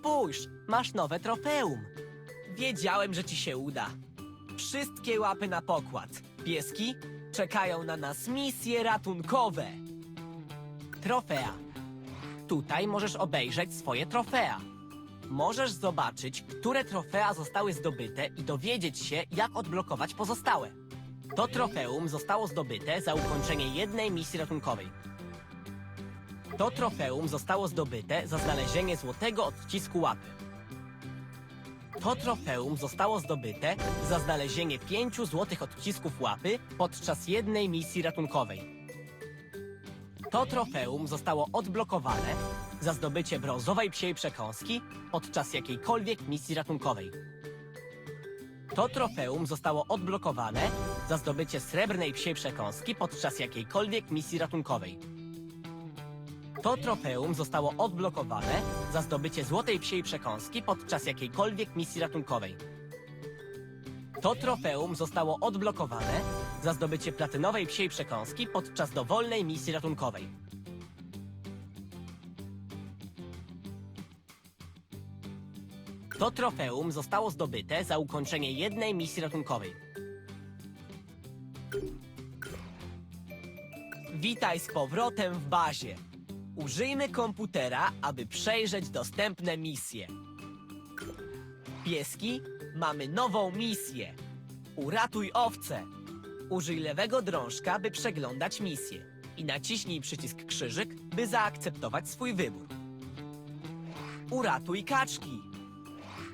Spójrz, masz nowe trofeum. Wiedziałem, że ci się uda. Wszystkie łapy na pokład. Pieski czekają na nas misje ratunkowe. Trofea. Tutaj możesz obejrzeć swoje trofea. Możesz zobaczyć, które trofea zostały zdobyte i dowiedzieć się, jak odblokować pozostałe. To trofeum zostało zdobyte za ukończenie jednej misji ratunkowej. To trofeum zostało zdobyte za znalezienie złotego odcisku łapy. To trofeum zostało zdobyte za znalezienie pięciu złotych odcisków łapy podczas jednej misji ratunkowej. To trofeum zostało odblokowane za zdobycie brązowej psiej przekąski podczas jakiejkolwiek misji ratunkowej. To trofeum zostało odblokowane za zdobycie srebrnej psiej przekąski podczas jakiejkolwiek misji ratunkowej. To trofeum zostało odblokowane za zdobycie złotej psiej przekąski podczas jakiejkolwiek misji ratunkowej. To trofeum zostało odblokowane za zdobycie platynowej psiej przekąski podczas dowolnej misji ratunkowej. To trofeum zostało zdobyte za ukończenie jednej misji ratunkowej. Witaj z powrotem w bazie. Użyjmy komputera, aby przejrzeć dostępne misje. Pieski, mamy nową misję. Uratuj owce. Użyj lewego drążka, by przeglądać misję. I naciśnij przycisk krzyżyk, by zaakceptować swój wybór. Uratuj kaczki.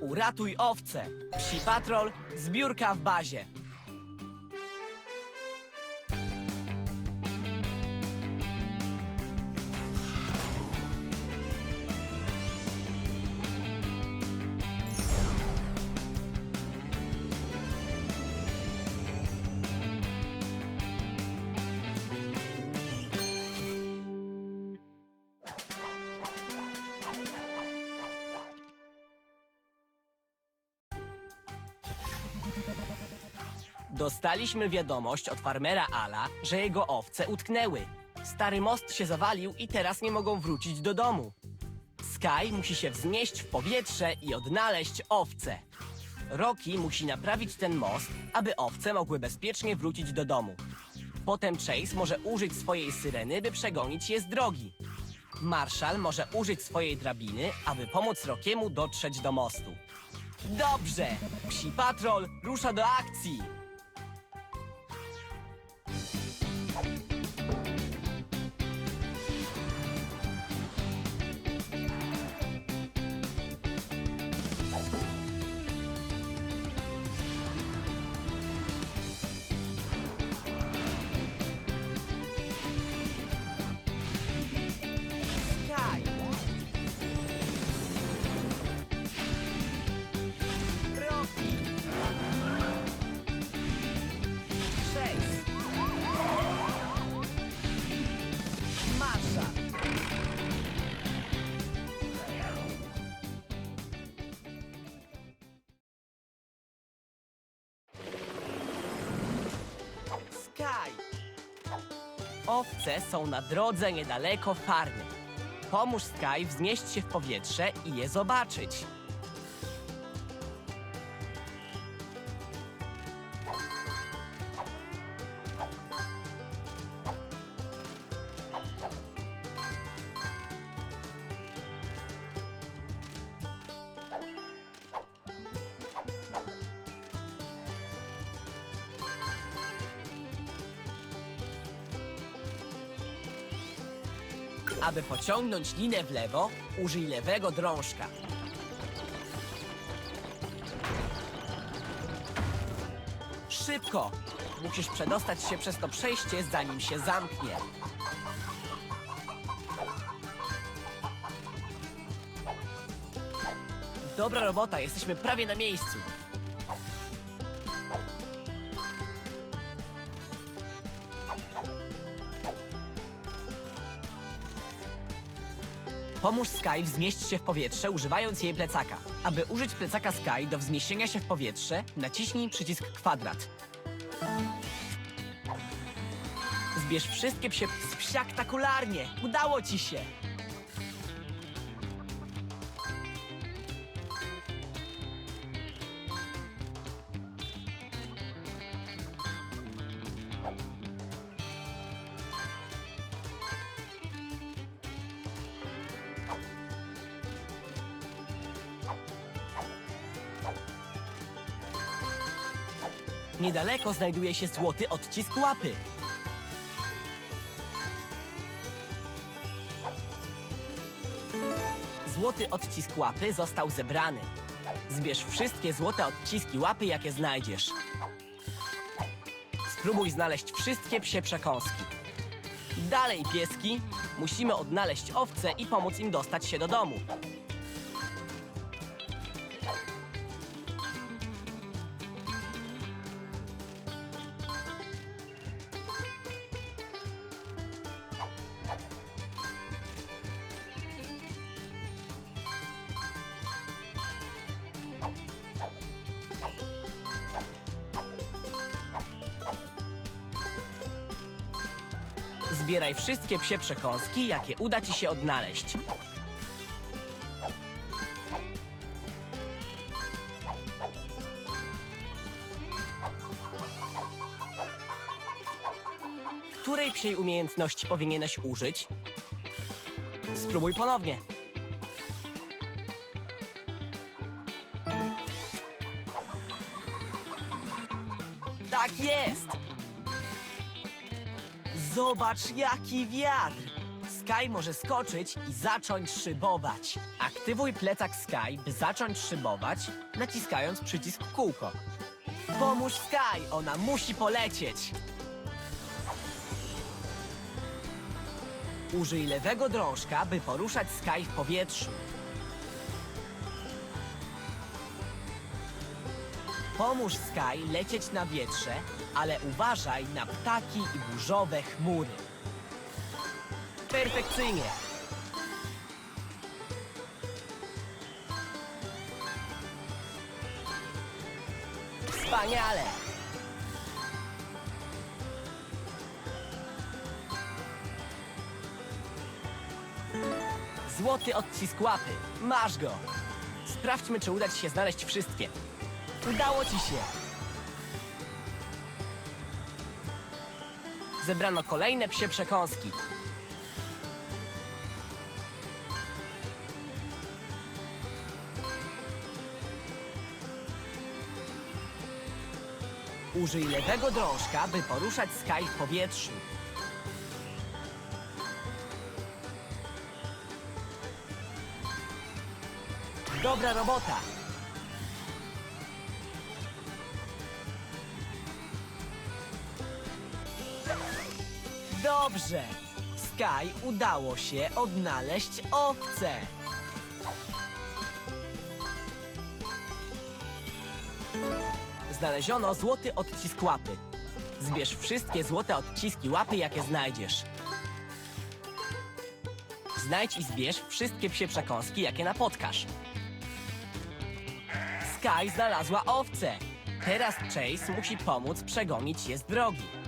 Uratuj owce. Psi patrol, zbiórka w bazie. Dostaliśmy wiadomość od farmera Ala, że jego owce utknęły. Stary most się zawalił i teraz nie mogą wrócić do domu. Sky musi się wznieść w powietrze i odnaleźć owce. Rocky musi naprawić ten most, aby owce mogły bezpiecznie wrócić do domu. Potem Chase może użyć swojej syreny, by przegonić je z drogi. Marshall może użyć swojej drabiny, aby pomóc Rokiemu dotrzeć do mostu. Dobrze! Psi Patrol rusza do akcji! Są na drodze niedaleko farmy. Pomóż Sky wznieść się w powietrze i je zobaczyć. Aby pociągnąć linę w lewo, użyj lewego drążka. Szybko! Musisz przedostać się przez to przejście, zanim się zamknie. Dobra robota, jesteśmy prawie na miejscu. Pomóż Sky wznieść się w powietrze, używając jej plecaka. Aby użyć plecaka Sky do wzniesienia się w powietrze, naciśnij przycisk kwadrat. Zbierz wszystkie psie spektakularnie! Udało ci się! Niedaleko znajduje się złoty odcisk łapy. Złoty odcisk łapy został zebrany. Zbierz wszystkie złote odciski łapy, jakie znajdziesz. Spróbuj znaleźć wszystkie psie przekąski. Dalej, pieski! Musimy odnaleźć owce i pomóc im dostać się do domu. Zbieraj wszystkie psie przekąski, jakie uda ci się odnaleźć. Której psiej umiejętności powinieneś użyć? Spróbuj ponownie. Tak jest! Zobacz, jaki wiatr! Sky może skoczyć i zacząć szybować. Aktywuj plecak Sky, by zacząć szybować, naciskając przycisk kółko. Pomóż Sky, ona musi polecieć! Użyj lewego drążka, by poruszać Sky w powietrzu. Pomóż Sky lecieć na wietrze, ale uważaj na ptaki i burzowe chmury. Perfekcyjnie! Wspaniale! Złoty odcisk łapy. Masz go! Sprawdźmy, czy uda ci się znaleźć wszystkie. Udało ci się! Zebrano kolejne psie przekąski. Użyj lewego drążka, by poruszać Sky w powietrzu. Dobra robota! Dobrze! Sky udało się odnaleźć owce. Znaleziono złoty odcisk łapy. Zbierz wszystkie złote odciski łapy, jakie znajdziesz. Znajdź i zbierz wszystkie psie przekąski, jakie napotkasz. Sky znalazła owce. Teraz Chase musi pomóc przegonić je z drogi.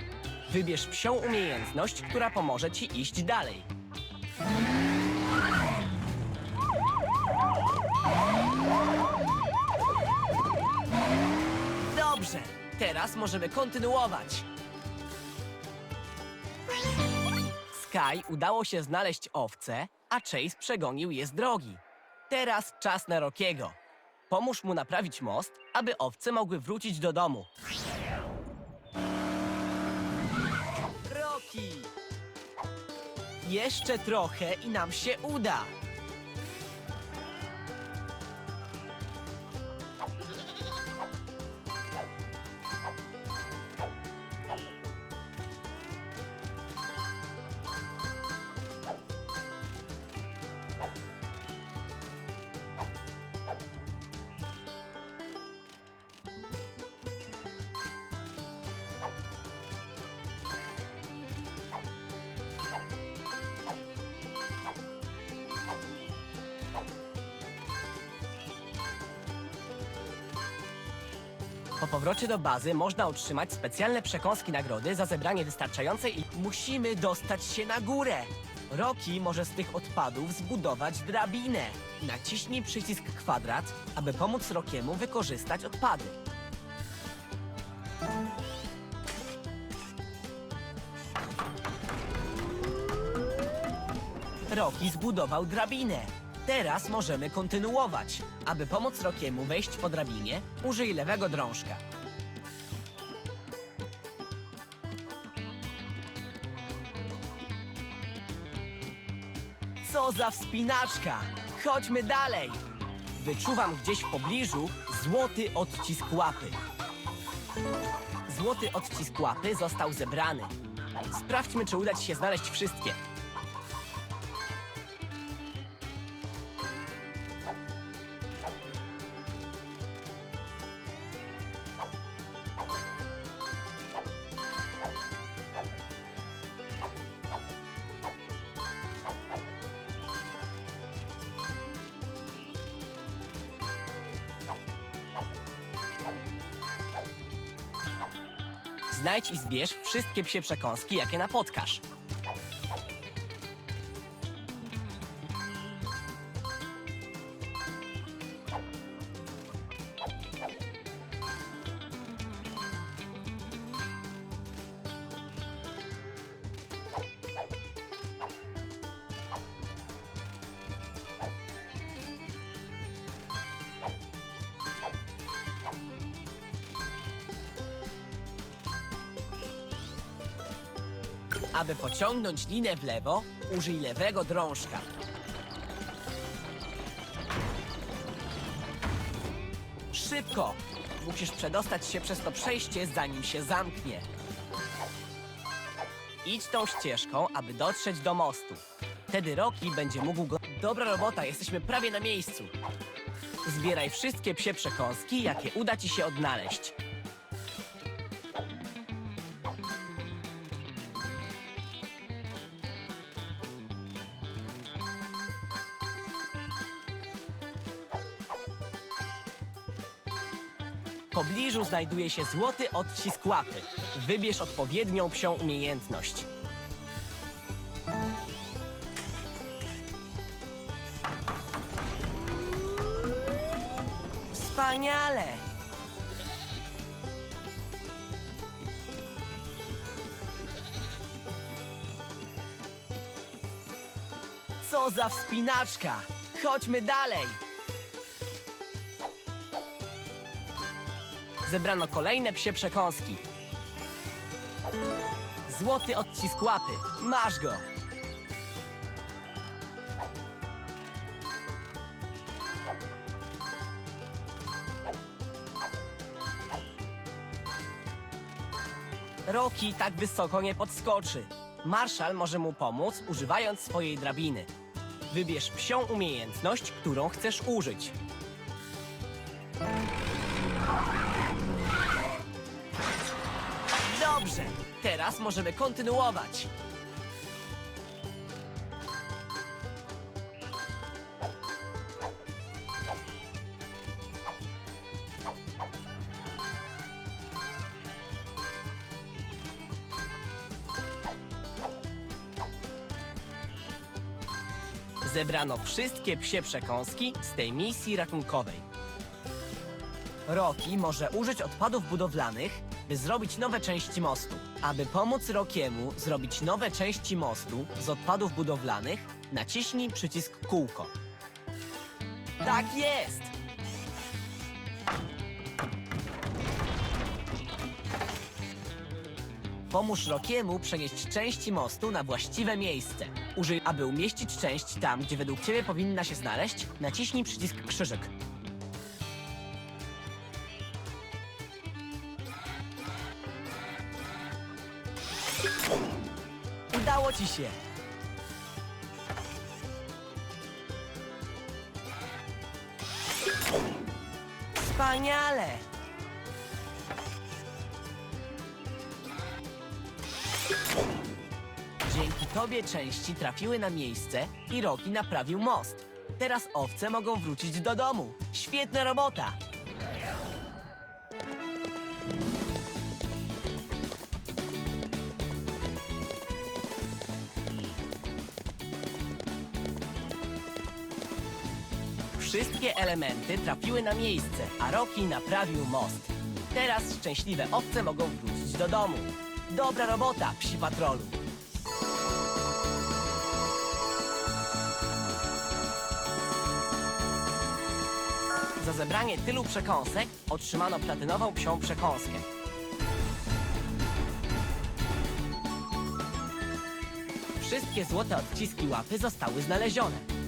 Wybierz psią umiejętność, która pomoże ci iść dalej. Dobrze, teraz możemy kontynuować. Sky udało się znaleźć owce, a Chase przegonił je z drogi. Teraz czas na Rokiego. Pomóż mu naprawić most, aby owce mogły wrócić do domu. Jeszcze trochę i nam się uda. Po powrocie do bazy można otrzymać specjalne przekąski nagrody za zebranie wystarczającej i musimy dostać się na górę. Roki może z tych odpadów zbudować drabinę. Naciśnij przycisk kwadrat, aby pomóc Rokiemu wykorzystać odpady. Roki zbudował drabinę. Teraz możemy kontynuować. Aby pomóc Rokiemu wejść po drabinie, użyj lewego drążka. Co za wspinaczka! Chodźmy dalej! Wyczuwam gdzieś w pobliżu złoty odcisk łapy. Złoty odcisk łapy został zebrany. Sprawdźmy, czy uda ci się znaleźć wszystkie. Znajdź i zbierz wszystkie psie przekąski, jakie napotkasz. Aby pociągnąć linę w lewo, użyj lewego drążka. Szybko! Musisz przedostać się przez to przejście, zanim się zamknie. Idź tą ścieżką, aby dotrzeć do mostu. Wtedy Rocky będzie mógł go... Dobra robota, jesteśmy prawie na miejscu. Zbieraj wszystkie psie przekąski, jakie uda ci się odnaleźć. Znajduje się złoty odcisk łapy. Wybierz odpowiednią psią umiejętność. Wspaniale! Co za wspinaczka! Chodźmy dalej! Zebrano kolejne psie przekąski. Złoty odcisk łapy. Masz go! Roki tak wysoko nie podskoczy. Marszal może mu pomóc, używając swojej drabiny. Wybierz psią umiejętność, którą chcesz użyć. Teraz możemy kontynuować. Zebrano wszystkie psie przekąski z tej misji ratunkowej. Roki może użyć odpadów budowlanych, by zrobić nowe części mostu. Aby pomóc Rokiemu zrobić nowe części mostu z odpadów budowlanych, naciśnij przycisk kółko. Tak jest! Pomóż Rokiemu przenieść części mostu na właściwe miejsce. Użyj, aby umieścić część tam, gdzie według Ciebie powinna się znaleźć, naciśnij przycisk krzyżyk. Udało ci się! Wspaniale! Dzięki tobie części trafiły na miejsce i Roki naprawił most. Teraz owce mogą wrócić do domu. Świetna robota! Wszystkie elementy trafiły na miejsce, a Rocky naprawił most. Teraz szczęśliwe owce mogą wrócić do domu. Dobra robota, psi patrolu. Za zebranie tylu przekąsek otrzymano platynową psią przekąskę. Wszystkie złote odciski łapy zostały znalezione.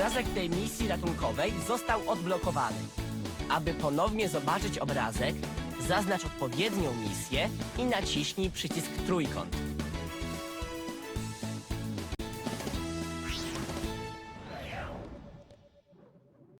Obrazek tej misji ratunkowej został odblokowany. Aby ponownie zobaczyć obrazek, zaznacz odpowiednią misję i naciśnij przycisk trójkąt.